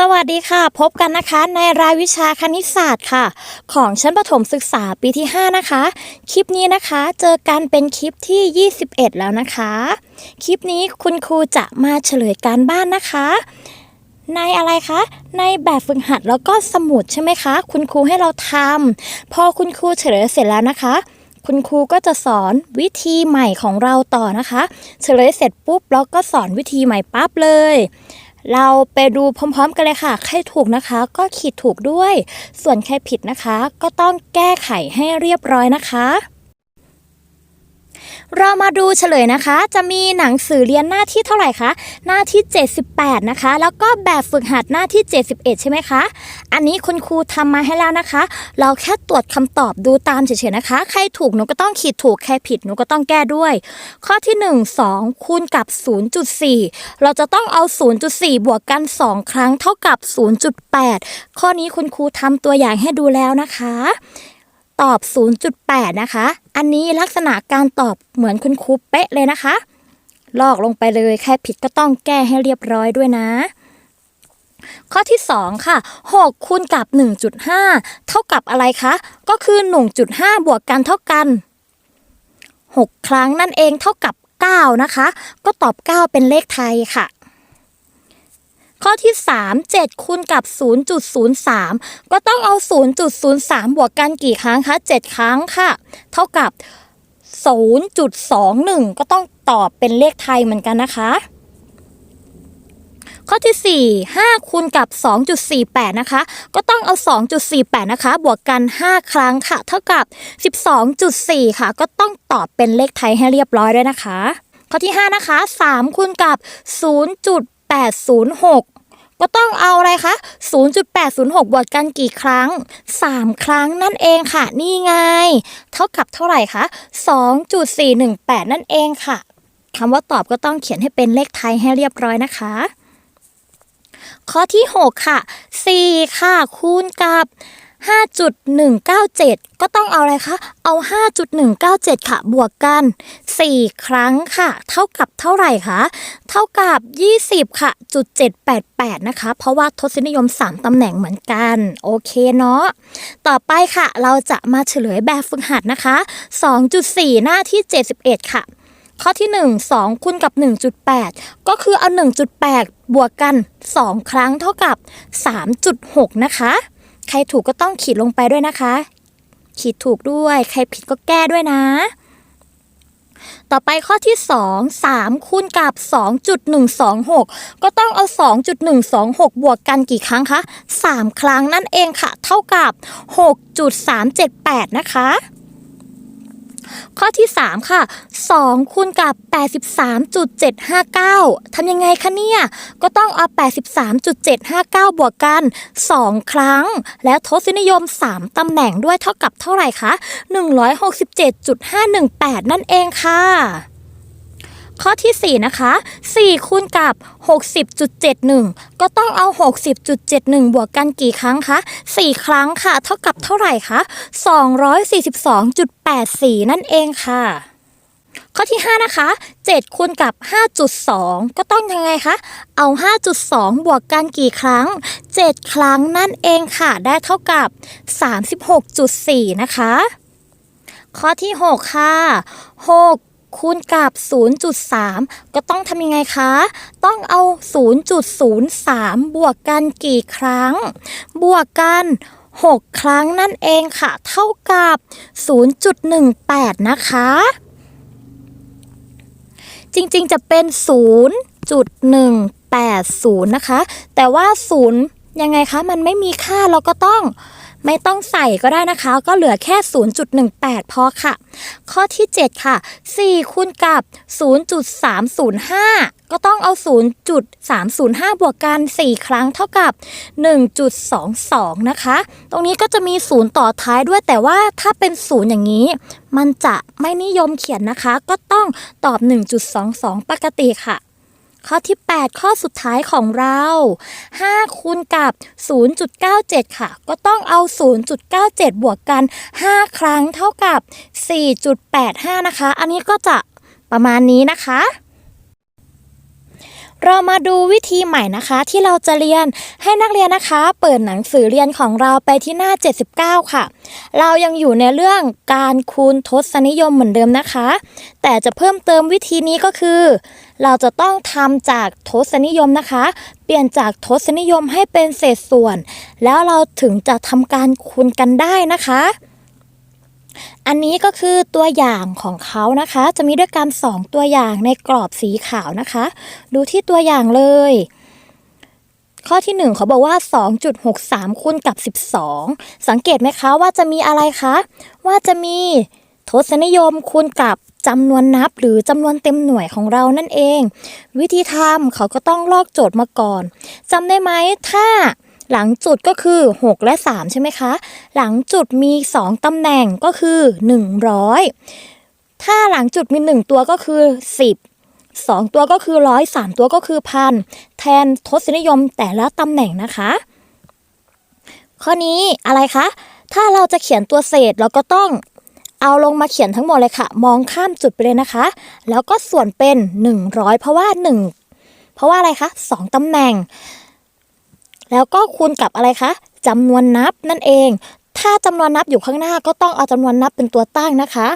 สวัสดีค่ะ พบกันนะคะในรายวิชาคณิตศาสตร์ค่ะ ของชั้นประถมศึกษาปีที่ 5 นะคะ คลิปนี้นะคะเจอกันเป็นคลิปที่ 21 แล้วนะคะ คลิปนี้คุณครูจะมาเฉลยการบ้านนะคะ ในอะไรคะ ในแบบฝึกหัดแล้วก็สมุดใช่ไหมคะ คุณครูให้เราทำพอคุณครูเฉลยเสร็จแล้วนะคะ คุณครูก็จะสอนวิธีใหม่ของเราต่อนะคะ เฉลยเสร็จปุ๊บเราก็สอนวิธีใหม่ปั๊บเลย เราไปดูพร้อมๆกันเลยค่ะ ใครถูกนะคะ ก็ขีดถูกด้วย ส่วนใครผิดนะคะ ก็ต้องแก้ไขให้เรียบร้อยนะคะ เรามาดูเฉลยนะคะ จะมีหนังสือเรียนหน้าที่เท่าไหร่คะ หน้าที่ 78 นะคะ แล้วก็แบบฝึกหัดหน้าที่ 71 ใช่ไหมคะ อันนี้คุณครูทำมาให้แล้วนะคะ เราแค่ตรวจคำตอบดูตามเฉยๆนะคะ ใครถูกหนูก็ต้องขีดถูก ใครผิดหนูก็ต้องแก้ด้วย ข้อที่ 1 2 คูณกับ 0.4 เราจะต้องเอา 0.4 บวกกัน 2 ครั้งเท่ากับ 0.8 ข้อนี้คุณครูทำตัวอย่างให้ดูแล้วนะคะ ตอบ 0.8 นะคะ อันนี้ลักษณะการตอบเหมือนคุณครูเป๊ะเลยนะคะ ลอกลงไปเลยใครผิดก็ต้องแก้ให้เรียบร้อยด้วยนะ ข้อที่ 2 ค่ะ 6 คูณกับ 1.5 เท่ากับอะไรคะ ก็คือ 1.5 บวกกันเท่ากัน 6 ครั้งนั่นเองเท่ากับ 9 นะคะ ก็ตอบ 9 เป็นเลขไทยค่ะ ข้อที่ 3 7คูณกับ 0.03 ก็ต้องเอา 0.03 บวกกันกี่ครั้งคะ 7 ครั้งค่ะ เท่ากับ 0.21 ก็ต้องตอบเป็นเลขไทยเหมือนกันนะคะข้อที่ 4 5คูณกับ 2.48 นะคะ ก็ต้องเอา 2.48 นะคะ บวกกัน 5 ครั้งค่ะ เท่ากับ 12.4 ค่ะ ก็ต้องตอบเป็นเลขไทยให้เรียบร้อยด้วยนะคะ ข้อที่ 5 นะคะ 3คูณกับ 0.806 ก็ต้องเอาอะไรคะ 0.806 บวกกันกี่ครั้ง 3 ครั้งนั่นเองค่ะ นี่ไง เท่ากับเท่าไหร่คะ 2.418 นั่นเองค่ะคำว่าตอบก็ต้องเขียนให้เป็นเลขไทยให้เรียบร้อยนะคะ ข้อที่ 6 ค่ะ 4 ค่ะ คูณกับ 5.197 ก็ต้องเอาอะไรคะ เอา 5.197 ค่ะ บวกกัน 4 ครั้งค่ะ เท่ากับเท่าไหร่คะ เท่ากับ 20 ค่ะ จุด 788 นะคะ เพราะว่าทศนิยม 3 ตำแหน่งเหมือนกัน โอเคเนาะ ต่อไปค่ะ เราจะมาเฉลยแบบฝึกหัดนะคะ 2.4 หน้าที่ 71 ค่ะ ข้อที่ 1 2คูณกับ 1.8 ก็คือเอา 1.8 บวกกัน 2 ครั้งเท่ากับ 3.6 นะคะ ใครถูกก็ต้องขีดลงไปด้วยนะคะ ขีดถูกด้วย ใครผิดก็แก้ด้วยนะ ต่อไปข้อที่ 2 3 คูณกับ 2.126 ก็ต้องเอา 2.126 บวกกันกี่ครั้งคะ 3 ครั้งนั่นเองค่ะ เท่ากับ 6.378 นะคะ ข้อที่ 3 ค่ะ 2 คูณกับ 83.759 ทำยังไงคะเนี่ย ก็ต้องเอา 83.759 บวกกัน 2 ครั้ง แล้วทศนิยม 3 ตำแหน่งด้วยเท่ากับเท่าไหร่คะ 167.518 นั่นเองค่ะ ข้อที่ 4 นะคะ 4 คูณกับ 60.71 ก็ต้องเอา 60.71 บวกกันกี่ครั้งคะ 4 ครั้งค่ะ เท่ากับเท่าไหร่คะ 242.84 นั่นเองค่ะ ข้อที่ 5 นะคะ 7 คูณกับ 5.2 ก็ต้องยังไงคะ เอา 5.2 บวกกันกี่ครั้ง 7 ครั้งนั่นเองค่ะ ได้เท่ากับ 36.4 นะคะข้อที่ 6 ค่ะ 6 คูณกับ 0.3 ก็ต้องทำยังไงคะ ต้องเอา 0.03 บวกกันกี่ครั้ง บวกกัน 6 ครั้งนั่นเองค่ะ เท่ากับ 0.18 นะคะ จริงๆจะเป็น 0.180 นะคะ แต่ว่า 0 ยังไงคะ มันไม่มีค่าเราก็ต้อง ไม่ต้องใส่ก็ได้นะคะ ก็เหลือแค่ 0.18 พอค่ะ ข้อที่ 7 ค่ะ 4 คูณกับ 0.305 ก็ต้องเอา 0.305 บวกกัน 4 ครั้งเท่ากับ 1.22 นะคะ ตรงนี้ก็จะมี 0 ต่อท้ายด้วยแต่ว่าถ้าเป็น 0 อย่างนี้ มันจะไม่นิยมเขียนนะคะ ก็ต้องตอบ 1.22 ปกติค่ะ ข้อที่ 8 ข้อสุดท้ายของเรา 5 คูณกับ 0.97 ค่ะ ก็ต้องเอา 0.97 บวกกัน 5 ครั้งเท่ากับ 4.85 นะคะ อันนี้ก็จะประมาณนี้นะคะ เรามาดูวิธีใหม่นะคะที่เราจะเรียนให้นักเรียนนะคะ เปิดหนังสือเรียนของเราไปที่หน้า 79 ค่ะ เรายังอยู่ในเรื่องการคูณทศนิยมเหมือนเดิมนะคะ แต่จะเพิ่มเติมวิธีนี้ก็คือ เราจะต้องทำจากทศนิยมนะคะ เปลี่ยนจากทศนิยมให้เป็นเศษส่วน แล้วเราถึงจะทำการคูณกันได้นะคะ อันนี้ก็คือตัวอย่างของเขานะคะ จะมีด้วยกันสองตัวอย่างในกรอบสีขาวนะคะ ดูที่ตัวอย่างเลย ข้อที่หนึ่งเขาบอกว่า 2.63คูณกับ 12 สังเกตไหมคะว่าจะมีอะไรคะ ว่าจะมี ทศนิยมคูณกับจำนวนนับหรือจำนวนเต็มหน่วยของเรานั่นเอง วิธีทำเขาก็ต้องลอกโจทย์มาก่อนจำได้ไหมถ้าหลังจุดก็คือ 6 และ 3 ใช่ไหมคะ หลังจุดมี 2 ตำแหน่งก็คือ 100 ถ้าหลังจุดมี 1 ตัวก็คือ 10 2 ตัวก็คือร้อยสามตัวก็คือพันแทนทศนิยมแต่ละตำแหน่งนะคะ ข้อนี้อะไรคะ ถ้าเราจะเขียนตัวเศษเราก็ต้อง เอาลงมาเขียนทั้งหมดเลยค่ะ มองข้ามจุดไปเลยนะคะ แล้วก็ส่วนเป็น 100 เพราะว่า 1 เพราะว่าอะไรคะ2ตำแหน่ง แล้วก็คูณกับอะไรคะจำนวนนับนั่นเอง ถ้าจำนวนนับอยู่ข้างหน้าก็ต้องเอาจำนวนนับเป็นตัวตั้งนะคะ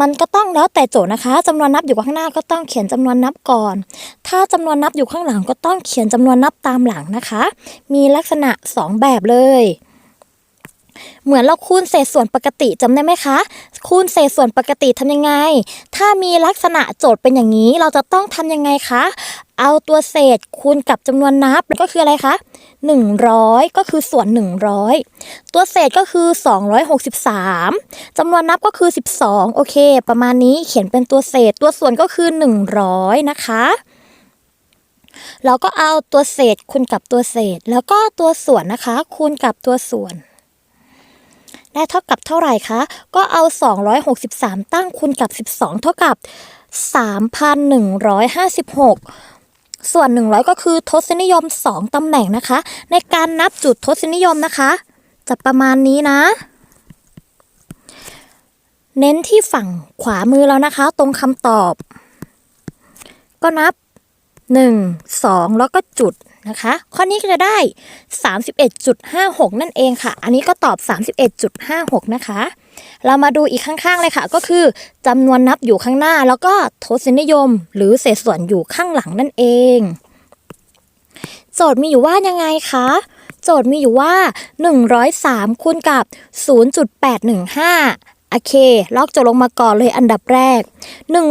มันก็ต้องแล้วแต่โจทย์นะคะจำนวนนับอยู่ข้างหน้าก็ต้องเขียนจำนวนนับก่อน ถ้าจำนวนนับอยู่ข้างหลังก็ต้องเขียนจำนวนนับตามหลังนะคะ มีลักษณะ 2 แบบเลย เหมือนเราคูณเศษส่วนปกติจำได้ไหมคะ คูณเศษส่วนปกติทำยังไง ถ้ามีลักษณะโจทย์เป็นอย่างนี้เราจะต้องทำยังไงคะ เอาตัวเศษคูณกับจำนวนนับก็คืออะไรคะ100 ก็คือส่วน 100 ตัวเศษก็คือ 263จำนวนนับก็คือ 12 โอเค ประมาณนี้เขียนเป็นตัวเศษตัวส่วนก็คือ 100 นะคะเราก็เอาตัวเศษคูณกับตัวเศษ แล้วก็ตัวส่วนนะคะ คูณกับตัวส่วน ได้เท่ากับเท่าไหร่คะ ก็เอา 263 ตั้งคูณกับ 12 เท่ากับ 3,156 ส่วน 100 ก็คือทศนิยม 2 ตำแหน่งนะคะ ในการนับจุดทศนิยมนะคะ จะประมาณนี้นะ เน้นที่ฝั่งขวามือแล้วนะคะ ตรงคำตอบ ก็นับ 1 2 แล้วก็จุด นะคะ ข้อนี้ก็จะได้ 31.56 นั่นเองค่ะ อันนี้ก็ตอบ 31.56 นะคะ เรามาดูอีกข้างๆเลยค่ะ ก็คือจำนวนนับอยู่ข้างหน้า แล้วก็ทศนิยม หรือเศษส่วนอยู่ข้างหลังนั่นเองโจทย์มีอยู่ว่ายังไงคะโจทย์มีอยู่ว่า 103คูณกับ 0.815 โอเคลอกโจทย์ลงมาก่อนเลยอันดับแรก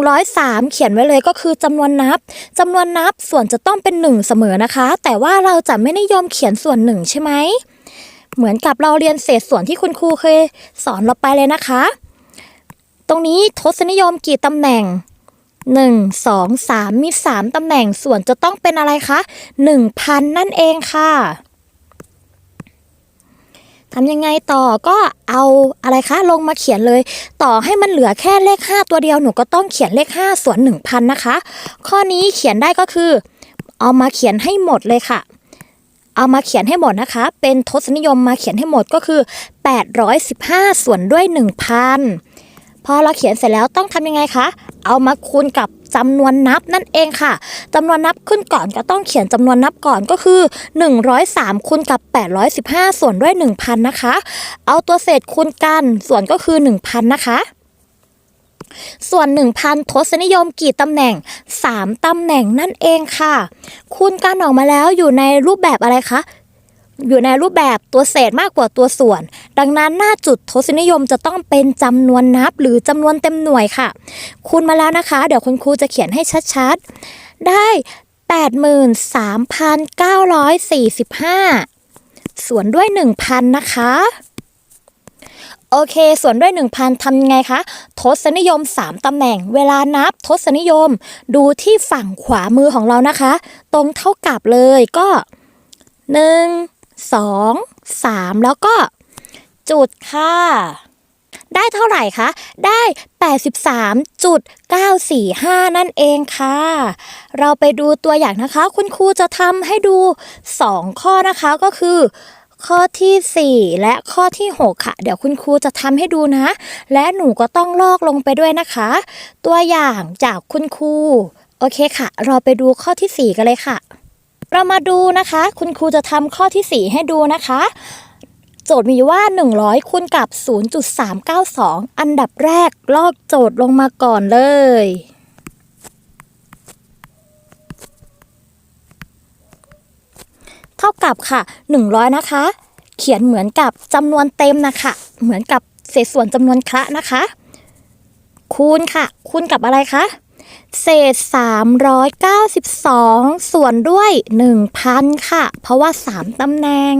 103 เขียนไว้เลยก็คือจำนวนนับจำนวนนับส่วนจะต้องเป็น 1 เสมอนะคะ แต่ว่าเราจะไม่นิยมเขียนส่วน 1 ใช่ไหม เหมือนกับเราเรียนเศษส่วนที่คุณครูเคยสอนเราไปเลยนะคะ ตรงนี้ทศนิยมกี่ตำแหน่ง 1 2 3 มี 3ตำแหน่งส่วนจะต้องเป็นอะไรคะ 1,000 นั่นเองค่ะ ทำยังไงต่อก็เอาอะไรคะลงมาเขียนเลย ต่อให้มันเหลือแค่เลข 5 ตัวเดียวหนูก็ต้องเขียนเลข 5 ส่วน 1,000 นะคะ ข้อนี้เขียนได้ก็คือ เอามาเขียนให้หมดเลยค่ะ เอามาเขียนให้หมดนะคะ เป็นทศนิยมมาเขียนให้หมดก็คือ 815 ส่วนด้วย 1,000 พอเราเขียนเสร็จแล้วต้องทำยังไงคะ เอามาคูณกับจำนวนนับนั่นเองค่ะจำนวนนับขึ้นก่อนก็ต้องเขียนจำนวนนับก่อนก็คือ 103คูณกับ 815 ส่วนด้วย 1,000 นะคะ เอาตัวเศษคูณกันส่วนก็คือ 1,000 นะคะส่วน 1,000ทศนิยมกี่ตำแหน่ง 3 ตำแหน่งนั่นเองค่ะ คูณกันออกมาแล้วอยู่ในรูปแบบอะไรคะ อยู่ในรูปแบบตัวเศษมากกว่าตัวส่วน ดังนั้นหน้าจุดทศนิยมจะต้องเป็นจำนวนนับหรือจำนวนเต็มหน่วยค่ะ คูณมาแล้วนะคะ เดี๋ยวคุณครูจะเขียนให้ชัดๆ ได้ 83,945 ส่วนด้วย 1,000 นะคะโอเค ส่วนด้วย 1,000 ทำยังไงคะ ทศนิยม 3 ตำแหน่ง เวลานับทศนิยม ดูที่ฝั่งขวามือของเรานะคะ ตรงเท่ากับเลยก็ 1 2 3 แล้วก็จุดค่ะ ได้เท่าไหร่คะ ได้ 83.945 นั่นเองค่ะ เราไปดูตัวอย่างนะคะ คุณครูจะทำให้ดู 2 ข้อนะคะก็คือข้อทีสี่4 และข้อที่ 6 ค่ะ เดี๋ยวคุณครูจะทำให้ดูนะ และหนูก็ต้องลอกลงไปด้วยนะคะ ตัวอย่างจากคุณครูโโอเคค่ะ เราไปดูข้อที่ 4 กันเลยค่ะ เรามาดูนะคะ คุณครูจะทำข้อที่ 4 ให้ดูนะคะ โจทย์มีว่า 100คูณกับ 0.392 อันดับแรกลอกโจทย์ลงมาก่อนเลยเท่ากับค่ะ 100 นะคะ เขียนเหมือนกับจำนวนเต็มนะคะ เหมือนกับเศษส่วนจำนวนคละนะคะ คูณค่ะ คูณกับอะไรคะ เศษ 392 ส่วนด้วย 1,000 ค่ะ เพราะว่า 3 ตำแหน่ง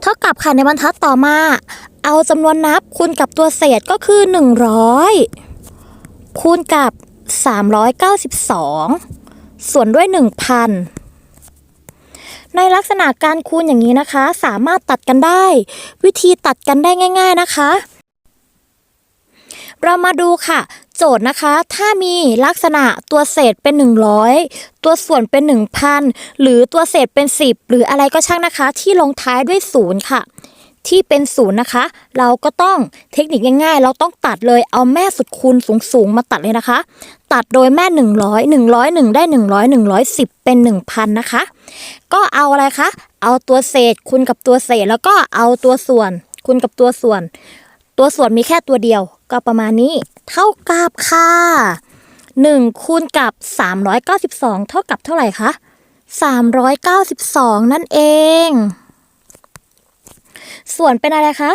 เท่ากับค่ะในบรรทัดต่อมา เอาจำนวนนับคูณกับตัวเศษก็คือ 100 คูณกับ 392 ส่วนด้วย 1,000ในลักษณะการคูณอย่างนี้นะคะ สามารถตัดกันได้ วิธีตัดกันได้ง่าย ๆนะคะ เรามาดูค่ะ โจทย์นะคะ ถ้ามีลักษณะตัวเศษเป็น 100 ตัวส่วนเป็น 1,000 หรือตัวเศษเป็น 10 หรืออะไรก็ช่างนะคะ ที่ลงท้ายด้วยศูนย์ค่ะ ที่เป็นศูนย์นะคะ เราก็ต้องเทคนิคง่ายๆ เราต้องตัดเลยเอาแม่สุดคูณสูงๆ มาตัดเลยนะคะ ตัดโดยแม่ 100 101ได้ 100 110 เป็น 1,000 นะคะ ก็เอาอะไรคะ เอาตัวเศษคูณกับตัวเศษแล้วก็เอาตัวส่วนคูณกับตัวส่วน ตัวส่วนมีแค่ตัวเดียว ก็ประมาณนี้เท่ากับค่ะ1คูณกับ 392 เท่ากับเท่าไหร่คะ 392 นั่นเอง ส่วนเป็นอะไรคะ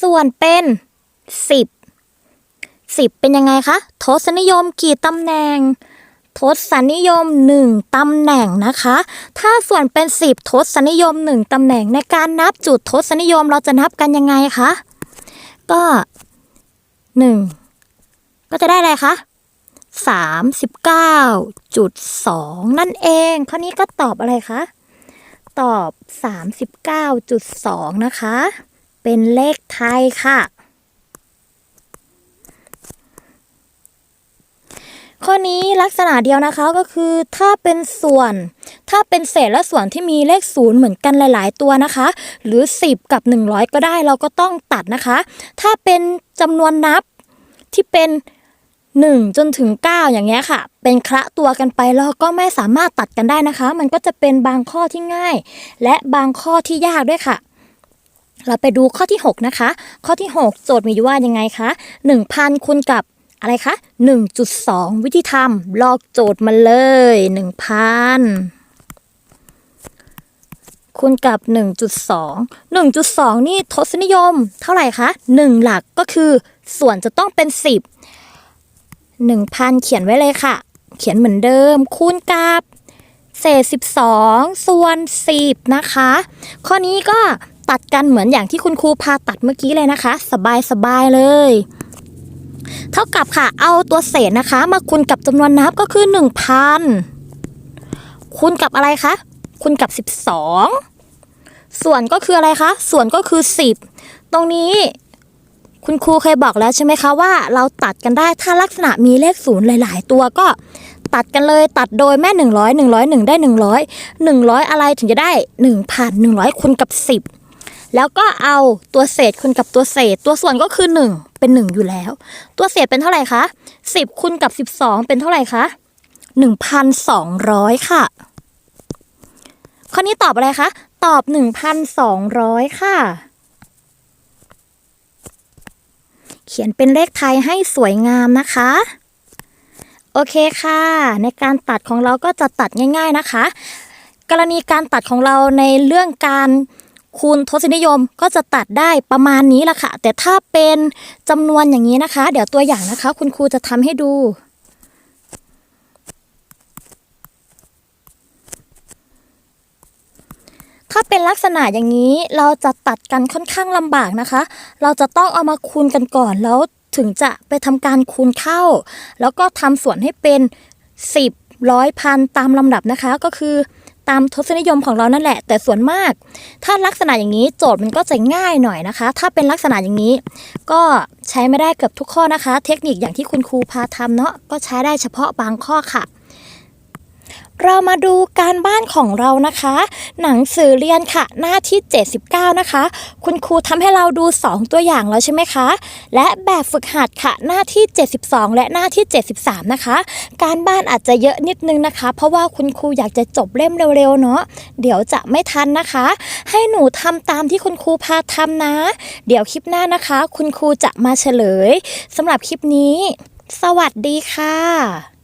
ส่วนเป็น 10 10 เป็นยังไงคะ ทศนิยมกี่ตำแหน่ง ทศนิยม 1ตำแหน่งนะคะ ถ้าส่วนเป็น 10 ทศนิยม 1ตำแหน่งในการนับจุดทศนิยมเราจะนับกันยังไงคะ ก็ หนึ่งก็จะได้อะไรคะ39.2นั่นเองข้อนี้ก็ตอบอะไรคะ ตอบ39.2นะคะ เป็นเลขไทยค่ะ ข้อนี้ลักษณะเดียวนะคะก็คือถ้าเป็นส่วน ถ้าเป็นเศษและส่วนที่มีเลขศูนย์เหมือนกันหลาย ๆ ตัวนะคะ หรือ 10 กับ 100 ก็ได้เราก็ต้องตัดนะคะ ถ้าเป็นจำนวนนับที่เป็น 1 จนถึง 9 อย่างเงี้ยค่ะ เป็นคละตัวกันไปเราก็ไม่สามารถตัดกันได้นะคะ มันก็จะเป็นบางข้อที่ง่าย และบางข้อที่ยากด้วยค่ะเราไปดูข้อที่ 6 นะคะ ข้อที่ 6 โจทย์มีอยู่ว่ายังไงคะ 1,000คูณกับ อะไรคะ 1.2 วิธีทำลอกโจทย์มาเลย 1,000 คูณกับ 1.2 1.2 นี่ทศนิยม เท่าไหร่คะ 1 หลักก็คือส่วนจะต้องเป็น 10 1,000 เขียนไว้เลยค่ะ เขียนเหมือนเดิม คูณกับเศษ 12 ส่วน 10 นะคะ ข้อนี้ก็ตัดกันเหมือนอย่างที่คุณครูพาตัดเมื่อกี้เลยนะคะ สบายสบายๆเลย เท่ากับค่ะ เอาตัวเศษนะคะ มาคูณกับจำนวนนับก็คือ 1,000 คูณกับอะไรคะ คูณกับ 12 ส่วนก็คืออะไรคะ ส่วนก็คือ 10 ตรงนี้คุณครูเคยบอกแล้วใช่ไหมคะว่า เราตัดกันได้ถ้าลักษณะมีเลขศูนย์หลาย ๆ ตัวก็ตัดกันเลยตัดโดยแม่ 100 101 ได้ 100 100 อะไรถึงจะได้1,000 100คูณกับ 10 แล้วก็เอาตัวเศษคูณกับตัวเศษ ตัวส่วนก็คือ 1 เป็น 1 อยู่แล้ว ตัวเศษเป็นเท่าไหร่คะ 10คูณกับ 12 เป็นเท่าไหร่คะ 1,200 ค่ะ ข้อนี้ตอบอะไรคะ ตอบ 1,200 ค่ะ เขียนเป็นเลขไทยให้สวยงามนะคะโอเคค่ะ ในการตัดของเราก็จะตัดง่าย ๆนะคะ กรณีการตัดของเราในเรื่องการ คูณทศนิยมก็จะตัดได้ประมาณนี้ละค่ะ แต่ถ้าเป็นจำนวนอย่างนี้นะคะ เดี๋ยวตัวอย่างนะคะ คุณครูจะทำให้ดูถ้าเป็นลักษณะอย่างนี้เราจะตัดกันค่อนข้างลำบากนะคะ เราจะต้องเอามาคูณกันก่อนแล้วถึงจะไปทำการคูณเข้า แล้วก็ทำส่วนให้เป็น 10ร้อยพันตามลำดับนะคะก็คือ ตามทศนิยมของเรานั่นแหละ แต่ส่วนมาก ถ้าลักษณะอย่างนี้โจทย์มันก็จะง่ายหน่อยนะคะ ถ้าเป็นลักษณะอย่างนี้ ก็ใช้ไม่ได้เกือบทุกข้อนะคะ เทคนิคอย่างที่คุณครูพาทำเนาะก็ใช้ได้เฉพาะบางข้อค่ะ เรามาดูการบ้านของเรานะคะ หนังสือเรียนค่ะ หน้าที่ 79 นะคะ คุณครูทำให้เราดู 2 ตัวอย่างแล้วใช่ไหมคะ และแบบฝึกหัดค่ะ หน้าที่ 72 และหน้าที่ 73 นะคะ การบ้านอาจจะเยอะนิดนึงนะคะ เพราะว่าคุณครูอยากจะจบเล่มเร็วๆเนาะเดี๋ยวจะไม่ทันนะคะ ให้หนูทำตามที่คุณครูพาทำนะ เดี๋ยวคลิปหน้านะคะ คุณครูจะมาเฉลยสำหรับคลิปนี้ สวัสดีค่ะ